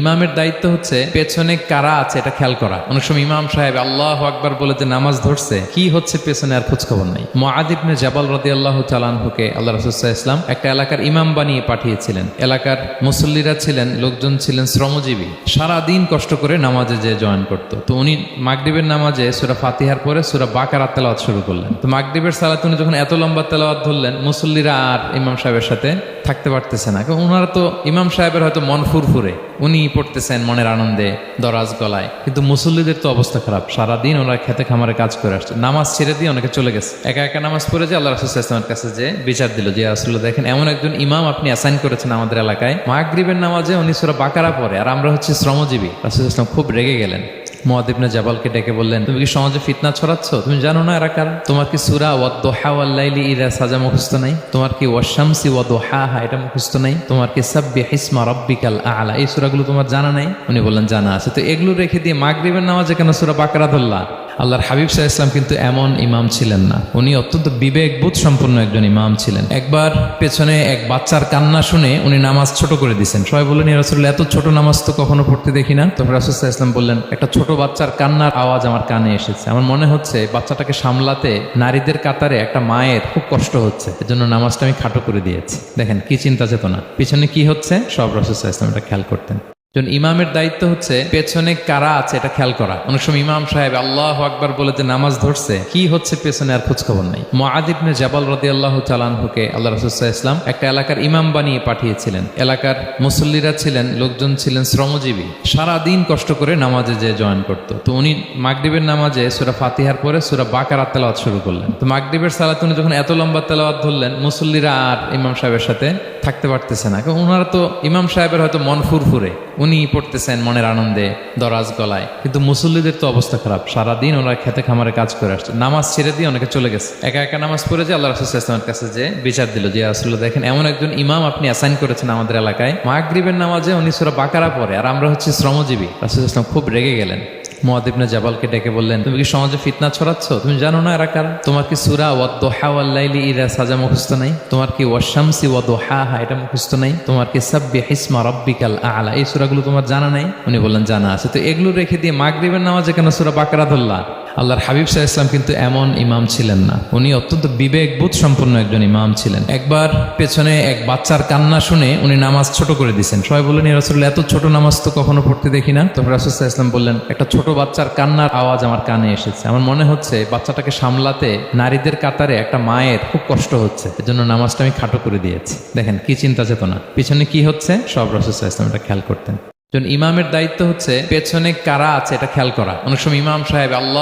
ইমামের দায়িত্ব হচ্ছে পেছনে কারা আছে এটা খেয়াল করা। অনেক সময় ইমাম সাহেব আল্লাহ আকবার বলে যে নামাজ ধরছে, কি হচ্ছে পেছনে আর খোঁজ খবর নাই। মহাদিবনে জাবাল রদি আল্লাহ চালানহুকে আল্লাহ রসুল্লাহ ইসলাম একটা এলাকার ইমাম বানিয়ে পাঠিয়েছিলেন। এলাকার মুসল্লিরা ছিলেন, লোকজন ছিলেন শ্রমজীবী। সারা দিন কষ্ট করে নামাজে যে জয়েন করতো। তো উনি মাগরিবের নামাজে সুরা ফাতিহার পরে সুরা বাকার তেলাওয়াত শুরু করলেন। তো মাগরিবের সালাত উনি যখন এত লম্বা তেলাওয়াত ধরলেন, মুসল্লিরা আর ইমাম সাহেবের সাথে থাকতে পারতেছে না। কারণ ওনারা তো ইমাম সাহেবের হয়তো মন ফুরফুরে। উনি পড়তেছেন মনের আনন্দে, দরাজ গলায়। কিন্তু মুসল্লিদের তো অবস্থা খারাপ। সারাদিন ওনারা খেতে খামারে কাজ করে আসছে। নামাজ ছেড়ে দিয়ে অনেকে চলে গেছে। একা একা নামাজ পড়ে যে আল্লাহ রাসুল ইসলামের কাছে যে বিচার দিল যে আসলে দেখেন এমন একজন ইমাম আপনি অ্যাসাইন করেছেন আমাদের এলাকায়। মাগরিবের নামাজে উনি সুরা বাকারা পড়ে। আর আমরা হচ্ছে শ্রমজীবী। রাসুল ইসলাম খুব রেগে গেলেন। মহাদিবনে জাবালকে ডেকে বললেন, তুমি কি সমাজে ফিতনা ছড়াচ্ছ? তুমি জানো না এরা কারা? তোমার কি সুরা ওয়াদ্দোহা ওয়াল্লাইলি ইরা সাজা মুখস্থ নাই? তোমার কি ওয়াশামসি ওয়াদোহা হা, এটা মুখস্থ নাই? তোমার কি সাব্বি হিসমা রব্বিকাল আলা? এই সুরাগুলো তোমার জানা নাই? উনি বললেন, জানা আছে। তো এগুলো রেখে দিয়ে মাগরিবের নামাজে কেন সুরা বাকরা ধরলা? আল্লাহর হাবিব সাহা ইসলাম কিন্তু এমন ইমাম ছিলেন না। উনি অত্যন্ত বিবেকবোধ সম্পন্ন একজন ইমাম ছিলেন। একবার পেছনে এক বাচ্চার কান্না শুনে উনি নামাজ ছোট করে দিয়েছেন সবাই বললেন রসুল্লাহ এত ছোট নামাজ তো কখনো পড়তে দেখি না? তখন রাসুল্লাহ ইসলাম বললেন, একটা ছোট বাচ্চার কান্নার আওয়াজ আমার কানে এসেছে। আমার মনে হচ্ছে বাচ্চাটাকে সামলাতে নারীদের কাতারে একটা মায়ের খুব কষ্ট হচ্ছে। এজন্য নামাজটা আমি খাটো করে দিয়েছি। দেখেন, কি চিন্তা চেতনা। পিছনে কি হচ্ছে? সব রাসুল্লাহ ইসলাম এটা খেয়াল করতেন। একজন ইমামের দায়িত্ব হচ্ছে পেছনে কারা আছে এটা খেয়াল করা। অনেক সময় ইমাম সাহেব আল্লাহ আকবার বলে যে নামাজ ধরছে, কি হচ্ছে পেছনে আর খোঁজ খবর নাই মহাদিবনে জাবাল রদি আল্লাহ চালানহুকে আল্লাহ রসুল্লাহ ইসলাম একটা এলাকার ইমাম বানিয়ে পাঠিয়েছিলেন। এলাকার মুসল্লিরা ছিলেন, লোকজন ছিলেন শ্রমজীবী। সারা দিন কষ্ট করে নামাজে যে জয়েন করতো। তো উনি মাগরিবের নামাজে সুরা ফাতিহার পরে সুরা বাকার তেলাওয়াত শুরু করলেন। তো মাগরিবের সালাত উনি যখন এত লম্বা তেলাওয়াত ধরলেন, মুসল্লিরা আর ইমাম সাহেবের সাথে থাকতে পারতেছে না। কারণ ওনারা তো ইমাম সাহেবের হয়তো মন ফুরফুরে। উনি পড়তেছেন মনের আনন্দে, দরাজ গলায়। কিন্তু মুসল্লিদের তো অবস্থা খারাপ। সারাদিন ওনারা খেতে খামারে কাজ করে আসছে। নামাজ ছেড়ে দিয়ে অনেকে চলে গেছে। একা একা নামাজ পড়ে যে আল্লাহ রাসুল ইসলামের কাছে যে বিচার দিল যে আসলে দেখেন এমন একজন ইমাম আপনি অ্যাসাইন করেছেন আমাদের এলাকায়। মাগরিবের নামাজে উনি সুরা বাকারা পড়ে। আর আমরা হচ্ছে শ্রমজীবী। রাসুল ইসলাম খুব রেগে গেলেন। মহাদিবনে জাবালকে ডেকে বললেন, তুমি কি সমাজে ফিতনা ছড়াচ্ছ? তুমি জানো না এরা কারা? তোমার কি সুরা ওয়াদ্দোহা ওয়াল্লাইলি ইরা সাজা মুখস্থ নাই? তোমার কি ওয়াশামসি ওয়াদোহা হা এটা মুখস্থ নাই? তোমার কি সাব্বি হিসমা রব্বিকাল আলা? এই সুরাগুলো তোমার জানা নাই? উনি বললেন, জানা আছে। তো এগুলো রেখে দিয়ে মাগরিবের নামাজে কেন সুরা বাকরা ধরলা? আল্লাহর হাবিব সাহা ইসলাম কিন্তু এমন ইমাম ছিলেন না। উনি অত্যন্ত বিবেকবোধ সম্পন্ন একজন ইমাম ছিলেন। একবার পেছনে এক বাচ্চার কান্না শুনে উনি নামাজ ছোট করে দিয়েছেন সবাই বললেন রসুল্লাহ এত ছোট নামাজ তো কখনো পড়তে দেখি না? তখন রাসুল্লাহ ইসলাম বললেন, একটা ছোট বাচ্চার কান্নার আওয়াজ আমার কানে এসেছে। আমার মনে হচ্ছে বাচ্চাটাকে সামলাতে নারীদের কাতারে একটা মায়ের খুব কষ্ট হচ্ছে। এজন্য নামাজটা আমি খাটো করে দিয়েছি। দেখেন, কি চিন্তা চেতনা। পিছনে কি হচ্ছে? সব রাসুল্লাহ ইসলাম এটা খেয়াল করতেন। ইমামের দায়িত্ব হচ্ছে, পেছনে কারা আছে এটা খেয়াল করা। অনেক সময় ইমাম সাহেব, আল্লাহ